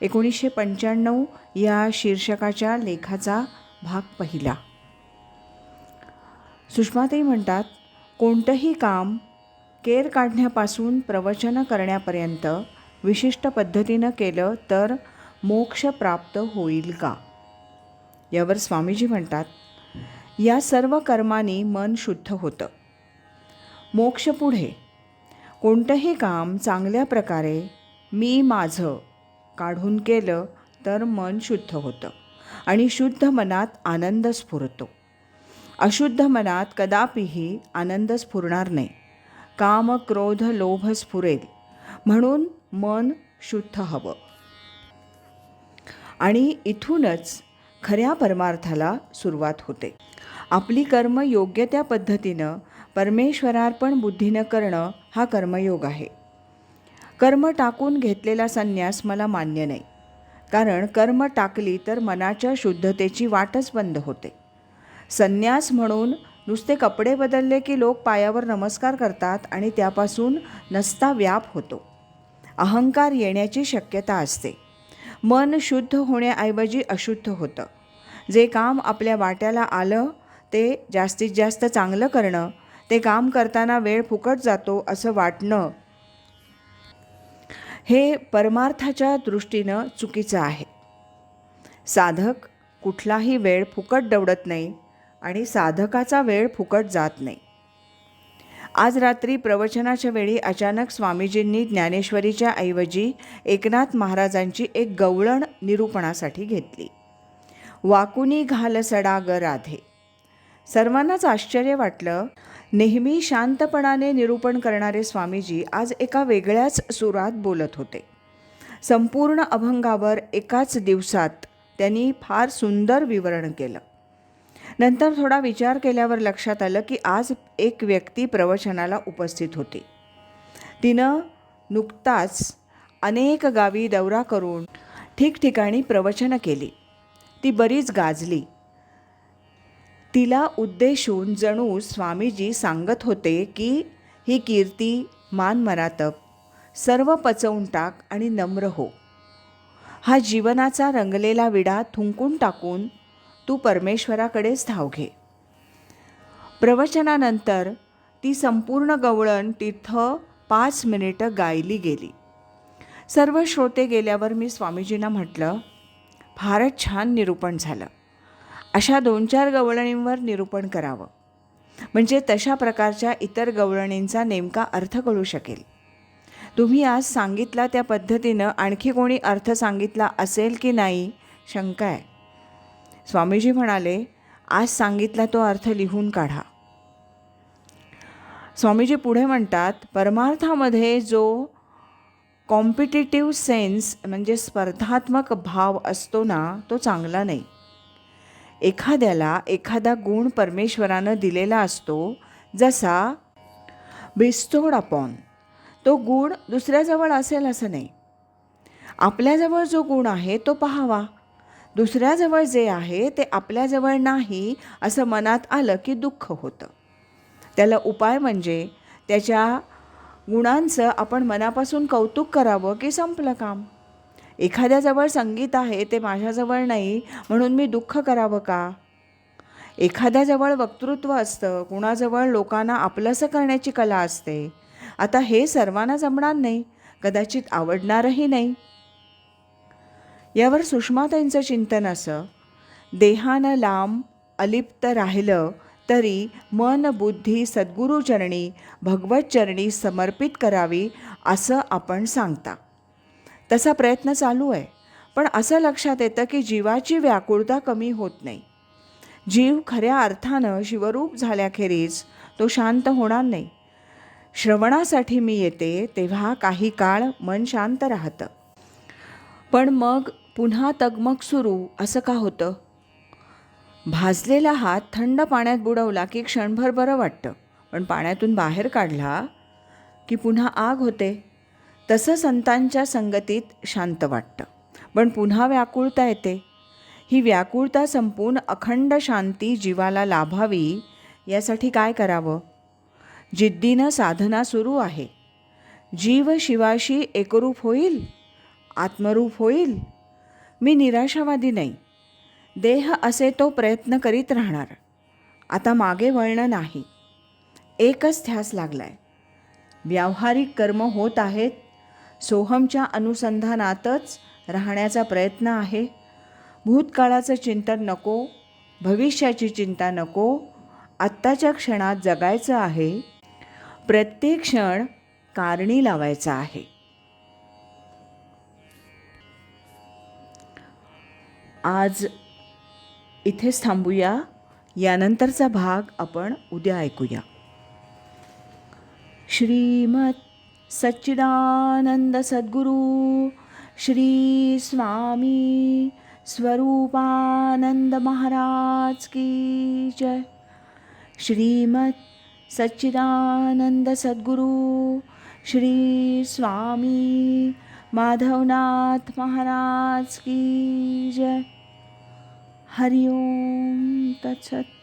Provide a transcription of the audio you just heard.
एकोणीसशे पंच्याण्णव या शीर्षकाच्या लेखाचा भाग पहिला. सुषमाताई म्हणतात कोणतंही काम केर काढण्यापासून प्रवचन करण्यापर्यंत विशिष्ट पद्धतीनं केलं तर मोक्ष प्राप्त होईल का? यावर स्वामीजी म्हणतात या सर्व कर्माने मन शुद्ध होतं. मोक्ष पुढे. कोणतंही काम चांगल्या प्रकारे मी माझं काढून केलं तर मन शुद्ध होतं आणि शुद्ध मनात आनंद स्फुरतो. अशुद्ध मनात कदापिही आनंद स्फुरणार नाही. काम क्रोध लोभ स्फुरेल. म्हणून मन शुद्ध हवं. आणि इथूनच खऱ्या परमार्थाला सुरुवात होते. आपली कर्म योग्य त्या पद्धतीनं परमेश्वरार्पण बुद्धीनं करणं हा कर्मयोग आहे. कर्म टाकून घेतलेला संन्यास मला मान्य नाही. कारण कर्म टाकली तर मनाच्या शुद्धतेची वाटच बंद होते. संन्यास म्हणून नुसते कपडे बदलले की लोक पायावर नमस्कार करतात आणि त्यापासून नसता व्याप होतो. अहंकार येण्याची शक्यता असते. मन शुद्ध होण्याऐवजी अशुद्ध होतं. जे काम आपल्या वाट्याला आलं ते जास्तीत जास्त चांगलं करणं ते काम करताना वेळ फुकट जातो असं वाटणं हे परमार्थाच्या दृष्टीनं चुकीचं आहे. साधक कुठलाही वेळ फुकट दवडत नाही आणि साधकाचा वेळ फुकट जात नाही. आज रात्री प्रवचनाच्या वेळी अचानक स्वामीजींनी ज्ञानेश्वरीच्या ऐवजी एकनाथ महाराजांची एक गवळण निरूपणासाठी घेतली. वाकुनी घाल सडा ग राधे. सर्वांनाच आश्चर्य वाटलं. नेहमी शांतपणाने निरूपण करणारे स्वामीजी आज एका वेगळ्याच सुरात बोलत होते. संपूर्ण अभंगावर एकाच दिवसात त्यांनी फार सुंदर विवरण केलं. नंतर थोडा विचार केल्यावर लक्षात आलं की आज एक व्यक्ती प्रवचनाला उपस्थित होती. तिनं नुकताच अनेक गावी दौरा करून ठिकठिकाणी प्रवचनं केली. ती बरीच गाजली. तिला उद्देशून जणू स्वामीजी सांगत होते की ही कीर्ती मान मरातप सर्व पचवून टाक आणि नम्र हो. हा जीवनाचा रंगलेला विडा थुंकून टाकून तू परमेश्वराकडेच धाव घे. प्रवचनानंतर ती संपूर्ण गवळण तिथं पाच मिनिटं गायली गेली. सर्व श्रोते गेल्यावर मी स्वामीजींना म्हटलं फारच छान निरूपण झालं. अशा दोन चार गवळणींवर निरूपण करावं. म्हणजे तशा प्रकारच्या इतर गवळणींचा नेमका अर्थ कळू शकेल. तुम्ही आज सांगितला त्या पद्धतीनं आणखी कोणी अर्थ सांगितला असेल की नाही? शंका आहे. स्वामीजी म्हणाले आज सांगितला तो अर्थ लिहून काढा. स्वामीजी पुढे म्हणतात परमार्थामध्ये जो कॉम्पिटेटिव्ह सेन्स म्हणजे स्पर्धात्मक भाव असतो ना तो चांगला नाही. एखाद्याला एखादा गुण परमेश्वरानं दिलेला असतो जसा बिस्तोड अपॉन. तो गुण दुसऱ्याजवळ असेल असं नाही. आपल्याजवळ जो गुण आहे तो पहावा. दुसऱ्याजवळ जे आहे ते आपल्याजवळ नाही असं मनात आलं की दुःख होतं. त्याला उपाय म्हणजे त्याच्या गुणांचं आपण मनापासून कौतुक करावं की संपलं काम. एखाद्याजवळ संगीत आहे ते माझ्याजवळ नाही म्हणून मी दुःख करावं का? एखाद्याजवळ वक्तृत्व असतं कुणाजवळ लोकांना आपलंसं करण्याची कला असते. आता हे सर्वांना जमणार नाही कदाचित आवडणारही नाही. यावर सुषमाताईंचं चिंतन असं. देहानं लांब अलिप्त राहिलं तरी मन बुद्धी सद्गुरूचरणी भगवतचरणी समर्पित करावी असं आपण सांगता. तसा प्रयत्न चालू आहे. पण असं लक्षात येतं की जीवाची व्याकुळता कमी होत नाही. जीव खऱ्या अर्थानं शिवरूप झाल्याखेरीज तो शांत होणार नाही. श्रवणासाठी मी येते तेव्हा काही काळ मन शांत राहतं. पण मग पुन्हा तगमग सुरू असं का होतं? भाजलेला हात थंड पाण्यात बुडवला की क्षणभर बरं वाटतं. पण पाण्यातून बाहेर काढला की पुन्हा आग होते. तसं संतांच्या संगतीत शांत वाटतं. पण पुन्हा व्याकुळता येते. ही व्याकुळता संपून अखंड शांती जीवाला लाभावी यासाठी काय करावं? जिद्दीनं साधना सुरू आहे. जीव शिवाशी एकरूप होईल? आत्मरूप होईल? मी निराशावादी नाही. देह असे तो प्रयत्न करीत राहणार. आता मागे वळणं नाही. एकच ध्यास लागलाय. व्यावहारिक कर्म होत आहेत सोहमच्या अनुसंधानातच राहण्याचा प्रयत्न आहे. भूतकाळाचं चिंतन नको भविष्याची चिंता नको आत्ताच्या क्षणात जगायचं आहे. प्रत्येक क्षण कारणी लावायचा आहे. आज इथेच थांबूया. यानंतरचा भाग आपण उद्या ऐकूया. श्रीमत सच्चिदानंद सद्गुरू श्री स्वामी स्वरूपानंद महाराज की जय। श्रीमत सच्चिदानंद सद्गुरू श्री स्वामी माधवनाथ महाराज की जय। हरिओम तत्सत।